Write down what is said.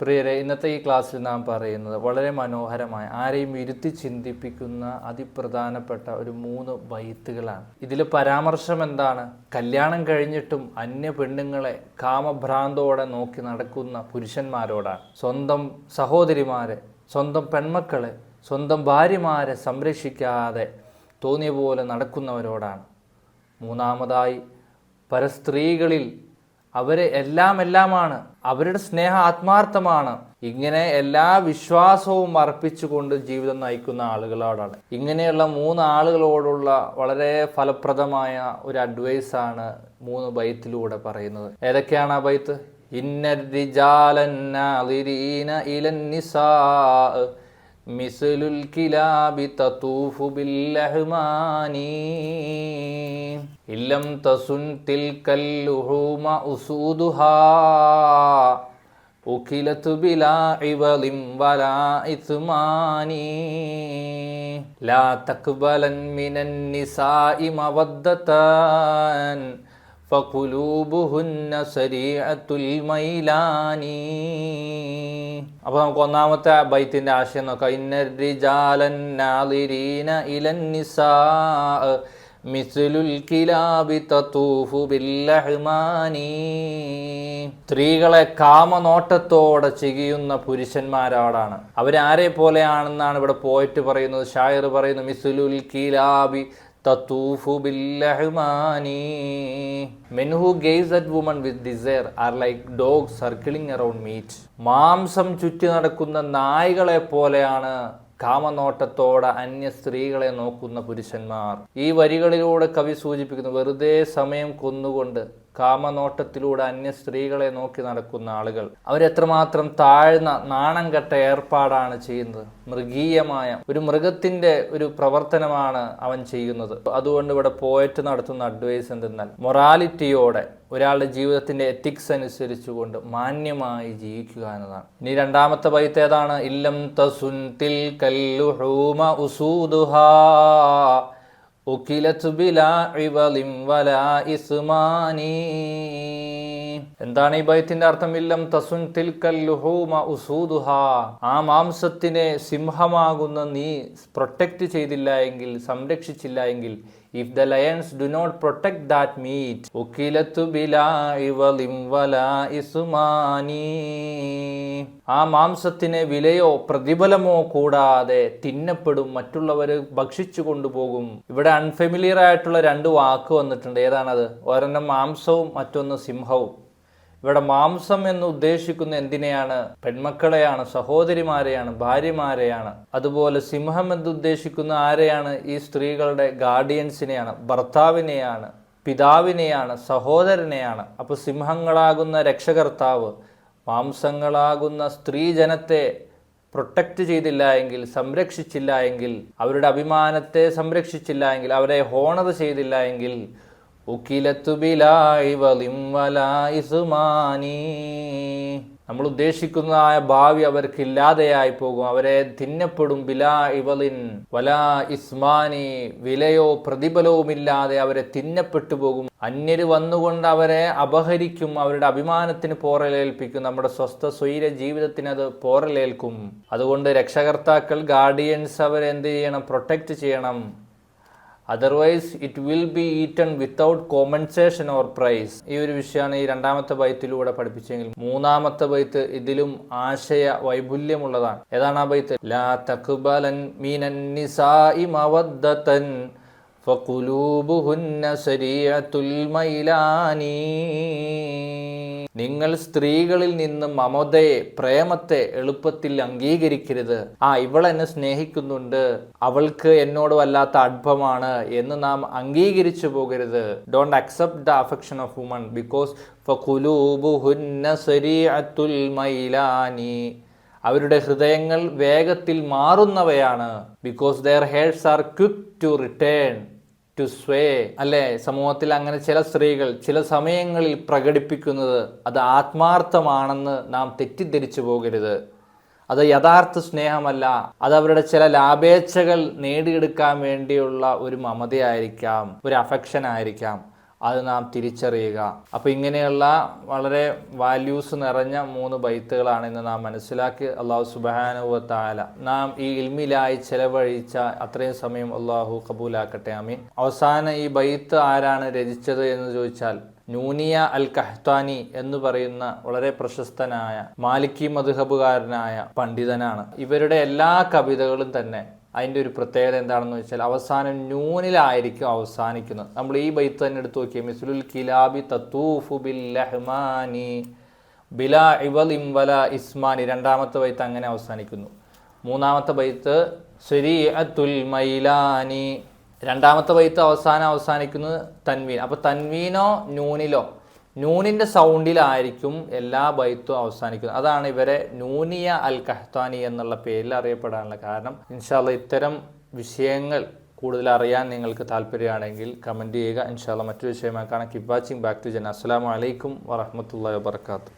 പ്രിയരെ ഇന്നത്തെ ഈ ക്ലാസ്സിൽ നാം പറയുന്നത് വളരെ മനോഹരമായ ആരെയും ഇരുത്തി ചിന്തിപ്പിക്കുന്ന അതിപ്രധാനപ്പെട്ട ഒരു മൂന്ന് ബൈത്തുകളാണ് ഇതിൽ പരാമർശം എന്താണ്? കല്യാണം കഴിഞ്ഞിട്ടും അന്യ പെണ്ണുങ്ങളെ കാമഭ്രാന്തോടെ നോക്കി നടക്കുന്ന പുരുഷന്മാരോടാണ്. സ്വന്തം സഹോദരിമാരെ സ്വന്തം പെൺമക്കളെ സ്വന്തം ഭാര്യമാരെ സംരക്ഷിക്കാതെ തോന്നിയ പോലെ നടക്കുന്നവരോടാണ്. മൂന്നാമതായി പരസ്ത്രീകളിൽ അവരെ എല്ലാം എല്ലാമാണ്. അവരുടെ സ്നേഹം ആത്മാർത്ഥമാണ്. ഇങ്ങനെ എല്ലാ വിശ്വാസവും അർപ്പിച്ചുകൊണ്ട് ജീവിതം നയിക്കുന്ന ആളുകളോടാണ്. ഇങ്ങനെയുള്ള മൂന്ന് ആളുകളോടുള്ള വളരെ ഫലപ്രദമായ ഒരു അഡ്വൈസാണ് മൂന്ന് ബൈത്തിലൂടെ പറയുന്നത്. ഏതൊക്കെയാണ് ആ ബൈത്ത്? ഇലന്നിസാ. മിസ്ലുൽ കിലാബി തതൂഫു ബില്ലഹ്മാനി. ഇല്ലം തസുൻ തിൽക്കൽ ലുഹൂമ ഉസൂദുഹാ. ഉഖിലത്തു ബിലാ ഇവളിം വലാ ഇത്മാനി ലാ തക്ബലൻ മിനൻ നിസാഇ മവദ്ദതൻ. ഫഖുലൂബുഹുന്ന സരീഅത്തുൽ മൈലാനി. അപ്പോൾ നമുക്ക് ഒന്നാമത്തെ ബൈത്തിന്റെ ആശയം നോക്കാം. ഇന്നരിജാലൻ നാളിരീന ഇലൻ നിസാ. മിസ്ലുൽ കിലാബി തതൂഫു ബില്ലഹ്മാനി. സ്ത്രീകളെ കാമനോട്ടത്തോടെ ചെയ്യുന്ന പുരുഷന്മാരോടാണ് അവരാരെ പോലെയാണെന്നാണ് ഇവിടെ പോയിട്ട് പറയുന്നത്. ഷായർ പറയുന്നു മിസുലുൽ കിലാബി തത്തൂഫു ബില്ലഹ്മാനി. Men who at woman with desire are like dog circling around meat മാംസം ചുറ്റി നടക്കുന്ന നായ്കളെ പോലെയാണ് കാമനോട്ടത്തോടെ അന്യ സ്ത്രീകളെ നോക്കുന്ന പുരുഷന്മാർ. ഈ വരികളിലൂടെ കവി സൂചിപ്പിക്കുന്നു വെറുതെ സമയം കൊന്നുകൊണ്ട് കാമനോട്ടത്തിലൂടെ അന്യ സ്ത്രീകളെ നോക്കി നടക്കുന്ന ആളുകൾ. അവരെത്രമാത്രം താഴ്ന്ന നാണം കെട്ട ഏർപ്പാടാണ് ചെയ്യുന്നത്. മൃഗീയമായ ഒരു മൃഗത്തിന്റെ ഒരു പ്രവർത്തനമാണ് അവൻ ചെയ്യുന്നത്. അതുകൊണ്ട് ഇവിടെ പോയറ്റ് നടത്തുന്ന അഡ്വൈസ് എന്തെന്നാൽ മൊറാലിറ്റിയോടെ ഒരാളുടെ ജീവിതത്തിന്റെ എത്തിക്സ് അനുസരിച്ചുകൊണ്ട് മാന്യമായി ജീവിക്കുക എന്നതാണ്. ഇനി രണ്ടാമത്തെ പൈത്ത് ഏതാണ്? ഇല്ലം തസുൻ തിൽ കല്ലു കല്ലുഹൂമ ഉസൂദുഹാ. എന്താണ് ഈ ബൈത്തിന്റെ അർത്ഥം? ഇല്ലം തസുൻ തിൽക്കൽ ആ മാംസത്തിനെ സിംഹമാകുന്ന നീ പ്രൊട്ടക്റ്റ് ചെയ്തില്ല എങ്കിൽ സംരക്ഷിച്ചില്ല എങ്കിൽ if the lions do not protect that meat ഉക്കിലത്തു ബിലാ ഇവളിം വലാ ഇസ്മാനി. ആ മാംസത്തിന് വിലയോ പ്രതിഫലമോ കൂടാതെ തിന്നപ്പെടും മറ്റുള്ളവർ ഭക്ഷിച്ചു കൊണ്ടുപോകും. ഇവിടെ അൺഫെമിലിയർ ആയിട്ടുള്ള രണ്ട് വാക്ക് വന്നിട്ടുണ്ട്. ഏതാണത്? ഒരെണ്ണം മാംസവും മറ്റൊന്ന് സിംഹവും. ഇവിടെ മാംസം എന്ന് ഉദ്ദേശിക്കുന്ന എന്തിനെയാണ്? പെൺമക്കളെയാണ് സഹോദരിമാരെയാണ് ഭാര്യമാരെയാണ്. അതുപോലെ സിംഹം എന്ന് ഉദ്ദേശിക്കുന്ന ആരെയാണ്? ഈ സ്ത്രീകളുടെ ഗാർഡിയൻസിനെയാണ് ഭർത്താവിനെയാണ് പിതാവിനെയാണ് സഹോദരനെയാണ്. അപ്പോൾ സിംഹങ്ങളാകുന്ന രക്ഷകർത്താവ് മാംസങ്ങളാകുന്ന സ്ത്രീജനത്തെ പ്രൊട്ടക്റ്റ് ചെയ്തില്ല എങ്കിൽ സംരക്ഷിച്ചില്ല എങ്കിൽ അവരുടെ അഭിമാനത്തെ സംരക്ഷിച്ചില്ല എങ്കിൽ അവരെ ഹോണർ ചെയ്തില്ല എങ്കിൽ ഉക്കിലത്തു ബിലായി വലിം വലായിസുമാനി നമ്മൾ ഉദ്ദേശിക്കുന്നതായ ഭാവി അവർക്ക് ഇല്ലാതെയായി പോകും. അവരെ തിന്നപ്പെടും ബിലാ ഇവലിൻ വലാ ഇസ്മാനി വിലയോ പ്രതിഫലവുമില്ലാതെ അവരെ തിന്നപ്പെട്ടു പോകും. അന്യര് വന്നുകൊണ്ട് അവരെ അപഹരിക്കും. അവരുടെ അഭിമാനത്തിന് പോറലേൽപ്പിക്കും. നമ്മുടെ സ്വസ്ഥ സ്വൈര ജീവിതത്തിന് അത് പോറലേൽക്കും. അതുകൊണ്ട് രക്ഷകർത്താക്കൾ ഗാർഡിയൻസ് അവരെ എന്ത് ചെയ്യണം? പ്രൊട്ടക്റ്റ് ചെയ്യണം. Otherwise it will be eaten without compensation or price ഈ ഒരു വിഷയമാണ് ഈ രണ്ടാമത്തെ ബൈത്തിലൂടെ പഠിപ്പിച്ചെങ്കിൽ മൂന്നാമത്തെ ബൈത്ത് ഇതിലും ആശയ വൈപുല്യമുള്ളതാണ്. ഏതാണ് ആ ബൈത്ത്? ലാ തക്ബലൻ മീനൻ മവദ്ദതൻ. ഫഖുലൂബുഹുന്ന സരീഅത്തുൽ മൈലാനി. നിങ്ങൾ സ്ത്രീകളിൽ നിന്ന് മമതയെ പ്രേമത്തെ എളുപ്പത്തിൽ അംഗീകരിക്കരുത്. ആ ഇവൾ എന്നെ സ്നേഹിക്കുന്നുണ്ട്. അവൾക്ക് എന്നോട് വല്ലാത്ത അടുപ്പമാണ് എന്ന് നാം അംഗീകരിച്ചു പോകരുത്. Don't accept the affection of woman because ഫഖുലൂബുഹുന്ന സരീഅത്തുൽ മൈലാനി. അവരുടെ ഹൃദയങ്ങൾ വേഗത്തിൽ മാറുന്നവയാണ് because their hairs are quick to return to sway അല്ലെ? സമൂഹത്തിൽ അങ്ങനെ ചില സ്ത്രീകൾ ചില സമയങ്ങളിൽ പ്രകടിപ്പിക്കുന്നത് അത് ആത്മാർത്ഥമാണെന്ന് നാം തെറ്റിദ്ധരിച്ചു പോകരുത്. അത് യഥാർത്ഥ സ്നേഹമല്ല. അത് അവരുടെ ചില ലാഭേച്ഛകൾ നേടിയെടുക്കാൻ വേണ്ടിയുള്ള ഒരു മമതയായിരിക്കാം ഒരു അഫക്ഷൻ ആയിരിക്കാം. അത് നാം തിരിച്ചറിയുക. അപ്പോൾ ഇങ്ങനെയുള്ള വളരെ വാല്യൂസ് നിറഞ്ഞ മൂന്ന് ബൈത്തുകളാണ് ഇന്ന് നാം മനസ്സിലാക്കി അള്ളാഹു സുബാനുവ താല നാം ഈ ഇൽമിലായി ചെലവഴിച്ച അത്രയും സമയം അള്ളാഹു കബൂലാക്കട്ടെ അമീൻ അവസാനം ഈ ബൈത്ത് ആരാണ് രചിച്ചത് എന്ന് ചോദിച്ചാൽ നൂനിയ അൽ കഹ്താനി എന്ന് പറയുന്ന വളരെ പ്രശസ്തനായ മാലിക്കി മധുഹബുകാരനായ പണ്ഡിതനാണ്. ഇവരുടെ എല്ലാ കവിതകളും തന്നെ അതിന്റെ ഒരു പ്രത്യേകത എന്താണെന്ന് വെച്ചാൽ അവസാനം നൂനിലായിരിക്കും അവസാനിക്കുന്നത്. നമ്മൾ ഈ ബൈത്ത് തന്നെ എടുത്തു നോക്കിയാൽ മിസ്ലുൽ കിലാബി തത്തൂഫു ബിൽ ലഹ്മാനി ബില ഇവൽ ഇംവല ഇസ്മാനി. രണ്ടാമത്തെ ബൈത്ത് അങ്ങനെ അവസാനിക്കുന്നു. മൂന്നാമത്തെ ബൈത്ത് ശരീഅത്തുൽ മൈലാനി. രണ്ടാമത്തെ ബൈത്ത് അവസാനം അവസാനിക്കുന്നത് തൻവീൻ. അപ്പോൾ തൻവീനോ നൂനിലോ? നൂനിന്റെ സൗണ്ടിലായിരിക്കും എല്ലാ ബൈത്തും അവസാനിക്കുന്നത്. അതാണ് ഇവരെ നൂനിയ അൽ കഹ്താനി എന്നുള്ള പേരിൽ അറിയപ്പെടാനുള്ള കാരണം. ഇൻഷാല്ല ഇത്തരം വിഷയങ്ങൾ കൂടുതൽ അറിയാൻ നിങ്ങൾക്ക് താല്പര്യമാണെങ്കിൽ കമന്റ് ചെയ്യുക. ഇൻഷാല്ല മറ്റൊരു വിഷയമായി കാണാം. വാച്ചിങ് ബാക്ക് ടു ജന അസ്സാം വലൈക്കും വറഹമത്തല്ലാ വാബർക്കാത്തു